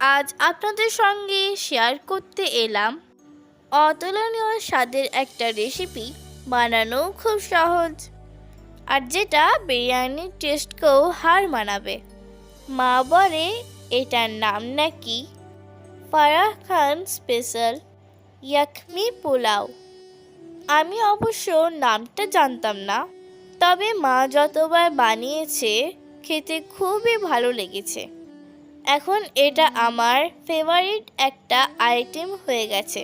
আজ আপনাদের সঙ্গে শেয়ার করতে এলাম অতুলনীয় স্বাদের একটা রেসিপি বানানো খুব সহজ আর যেটা বিরিয়ানির টেস্টকেও হার মানাবে। মা বলে, এটার নাম নাকি? ফারাহ খান স্পেশাল ইয়াকমি পোলাও। আমি অবশ্য নামটা জানতাম না, তবে মা যতবার বানিয়েছে, খেতে খুবই ভালো লেগেছে। এখন এটা আমার ফেভারিট একটা আইটেম হয়ে গেছে।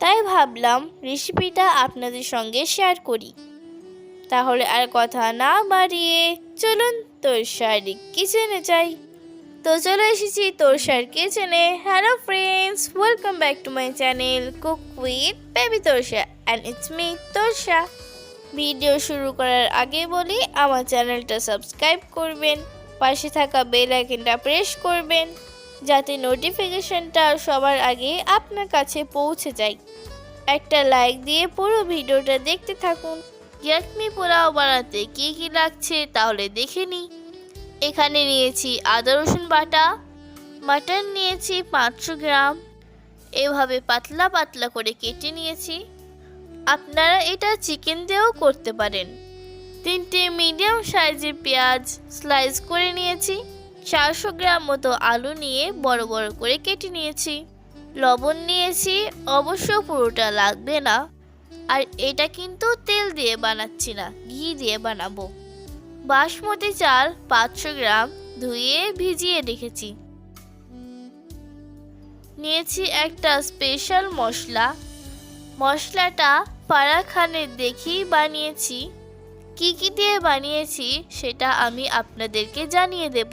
তাই ভাবলাম রেসিপিটা আপনাদের সঙ্গে শেয়ার করি। তাহলে আর কথা না বাড়িয়ে চলুন তোর তোরসারি কিচেনে যাই। তো চলে এসেছি তোরসার কিচেনে hello friends welcome back to my channel cook with baby Torsa and it's me Torsa video শুরু করার আগে বলি, আমার চ্যানেলটা সাবস্ক্রাইব করবেন। পাশে থাকা বেল আইকনটা প্রেস করবেন, যাতে নোটিফিকেশনটা সবার আগে আপনার কাছে পৌঁছে যায়। একটা লাইক দিয়ে পুরো ভিডিওটা দেখতে থাকুন। ইয়াকমি পোলাও বানাতে কী কী লাগছে তাহলে দেখে নিই এখানে নিয়েছি আদা, রসুন বাটা, মাটন নিয়েছি পাঁচশো গ্রাম। এভাবে পাতলা পাতলা করে কেটে নিয়েছি। আপনারা এটা চিকেন দিয়েও করতে পারেন। তিনটে মিডিয়াম সাইজের পেঁয়াজ স্লাইস করে নিয়েছি। চারশো গ্রাম মতো আলু নিয়ে বড় বড় করে কেটে নিয়েছি। লবণ নিয়েছি, অবশ্য পুরোটা লাগবে না। আর এটা কিন্তু তেল দিয়ে বানাচ্ছি না, ঘি দিয়ে বানাবো। বাসমতি চাল পাঁচশো গ্রাম ধুয়ে ভিজিয়ে রেখেছি। নিয়েছি একটা স্পেশাল মশলা। মশলাটা ফারা খানের দেখেই বানিয়েছি। কি কি দিয়ে বানিয়েছি সেটা আমি আপনাদেরকে জানিয়ে দেব।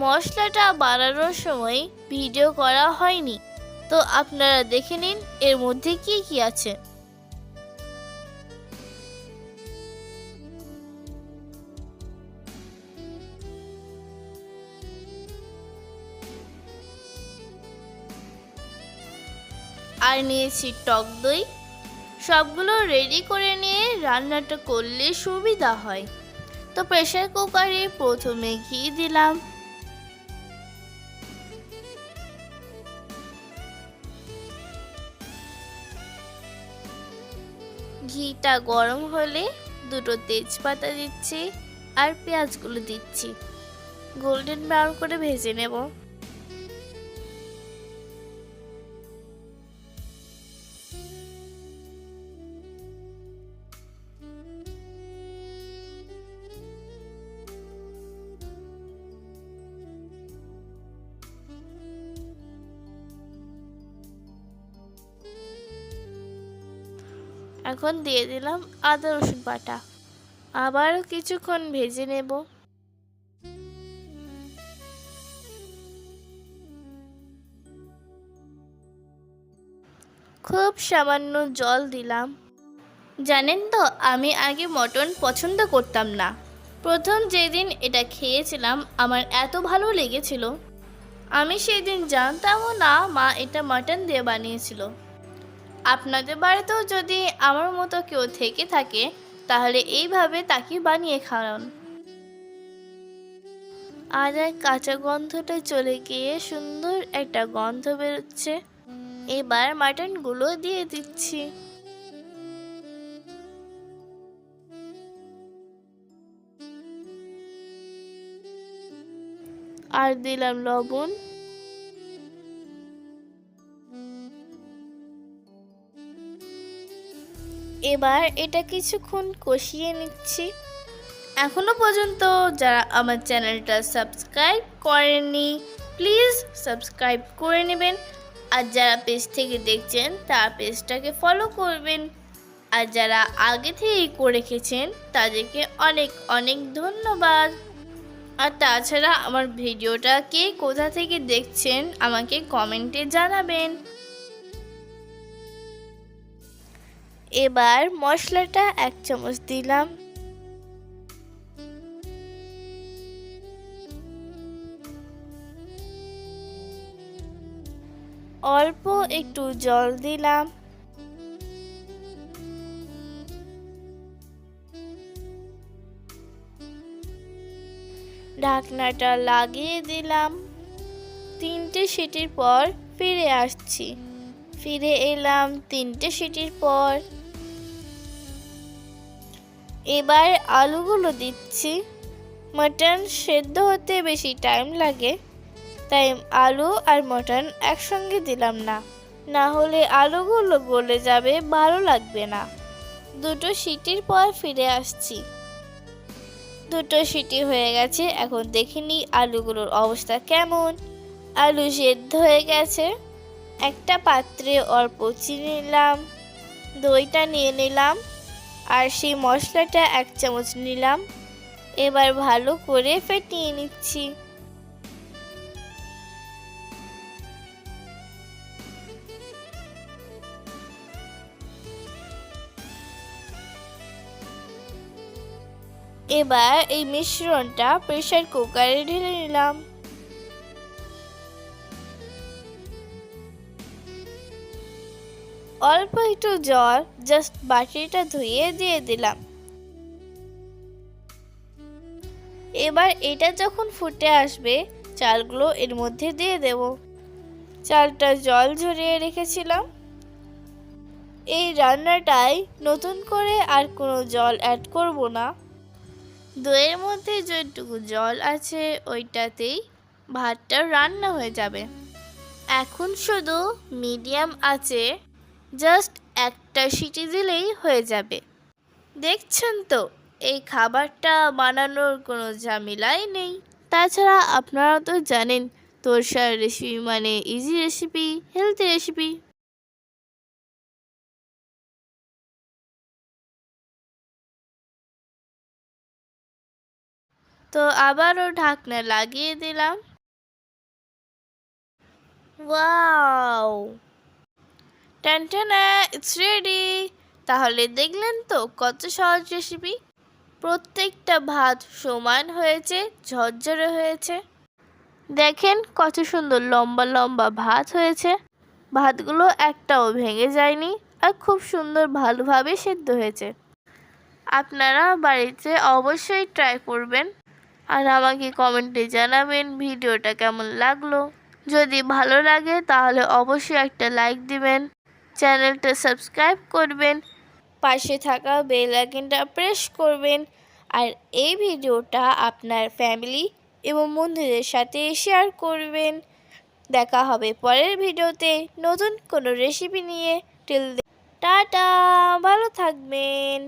মশলাটা বানানোর সময় ভিডিও করা হয়নি, তো আপনারা দেখে নিন এর মধ্যে কি কি আছে। আর নিয়েছি টক দই সবগুলো রেডি করে নিয়ে রান্নাটা করলে সুবিধা হয়। তো প্রেশার কুকারে প্রথমে ঘি দিলাম। ঘিটা গরম হলে দুটো তেজপাতা দিচ্ছি আর পেঁয়াজগুলো দিচ্ছি। গোল্ডেন ব্রাউন করে ভেজে নেব। এখন দিয়ে দিলাম আদা রসুন বাটা। আবারও কিছুক্ষণ ভেজে নেব। খুব সামান্য জল দিলাম। জানেন তো, আমি আগে মটন পছন্দ করতাম না। প্রথম যেদিন এটা খেয়েছিলাম, আমার এত ভালো লেগেছিল। আমি সেই দিন জানতামও না মা এটা মাটন দিয়ে বানিয়েছিল। আপনাদের বাড়িতেও যদি আমার মতো কেউ থেকে থাকে, তাহলে এইভাবে তাকে বানিয়ে খাওয়ান। আর এক কাঁচা গন্ধটা চলে গিয়ে সুন্দর একটা গন্ধ বেরোচ্ছে। এবার মাটনগুলো দিয়ে দিচ্ছি। আর দিলাম লবণ। এবার এটা কিছুক্ষণ কষিয়ে নিচ্ছি। এখনও পর্যন্ত যারা আমার চ্যানেলটা সাবস্ক্রাইব করেননি, প্লিজ সাবস্ক্রাইব করে নেবেন। আর যারা পেজ থেকে দেখছেন, তারা পেজটাকে ফলো করবেন। আর যারা আগে থেকেই করে রেখেছেন, তাদেরকে অনেক অনেক ধন্যবাদ। আর তাছাড়া আমার ভিডিওটা কে কোথা থেকে দেখছেন, আমাকে কমেন্টে জানাবেন। এবার মশলাটা এক চামচ দিলাম। অল্প একটু জল দিলাম। ঢাকনাটা লাগিয়ে দিলাম। তিনটে সিটির পর ফিরে আসছি। ফিরে এলাম তিনটে সিটির পর। এবার আলুগুলো দিচ্ছি। মটন সেদ্ধ হতে বেশি টাইম লাগে, তাই আলু আর মটন একসঙ্গে দিলাম না। না হলে আলুগুলো গলে যাবে, ভালো লাগবে না। দুটো সিটির পর ফিরে আসছি। দুটো সিটি হয়ে গেছে, এখন দেখিনি আলুগুলোর অবস্থা কেমন। আলু সেদ্ধ হয়ে গেছে, একটা পাত্রে অল্প চিনি নিলাম, দইটা নিয়ে নিলাম। আর সেই মশলাটা এক চামচ নিলাম। এবার ভালো করে ফেটিয়ে নিচ্ছি। এবার এই মিশ্রণটা প্রেশার কুকারে ঢেলে নিলাম। অল্প একটু জল জাস্ট বাটিটা ধুয়ে দিয়ে দিলাম। এবার এটা যখন ফুটে আসবে, চালগুলো এর মধ্যে দিয়ে দেব। চালটা জল ঝরিয়ে রেখেছিলাম। এই রান্নাটায় নতুন করে আর কোনো জল অ্যাড করব না। দইয়ের মধ্যে যেটুকু জল আছে, ওইটাতেই ভাতটা রান্না হয়ে যাবে। এখন শুধু মিডিয়াম আছে। জাস্ট একটা সিটি দিলেই হয়ে যাবে। দেখছেন তো, এই খাবারটা বানানোর কোনো ঝামেলাই নেই। তাছাড়া আপনারা তো জানেন, তোরসার রেসিপি মানে ইজি রেসিপি হেলদি রেসিপি তো আবারও ঢাকনা লাগিয়ে দিলাম। ওয়াও! টানটানা ইটস রেডি তাহলে দেখলেন তো কত সহজ রেসিপি প্রত্যেকটা ভাত সমান হয়েছে, ঝরঝরে হয়েছে। দেখেন কত সুন্দর লম্বা লম্বা ভাত হয়েছে। ভাতগুলো একটাও ভেঙে যায়নি আর খুব সুন্দর ভালোভাবে সেদ্ধ হয়েছে। আপনারা বাড়িতে অবশ্যই ট্রাই করবেন। আর আমাকে কমেন্টে জানাবেন ভিডিওটা কেমন লাগল। যদি ভালো লাগে তাহলে অবশ্যই একটা লাইক দিবেন। চ্যানেলটা সাবস্ক্রাইব করবেন। পাশে থাকা বেল আইকনটা প্রেস করবেন। আর এই ভিডিওটা আপনার ফ্যামিলি এবং বন্ধুদের সাথে শেয়ার করবেন। দেখা হবে পরের ভিডিওতে নতুন কোনো রেসিপি নিয়ে। টিল টাটা, ভালো থাকবেন।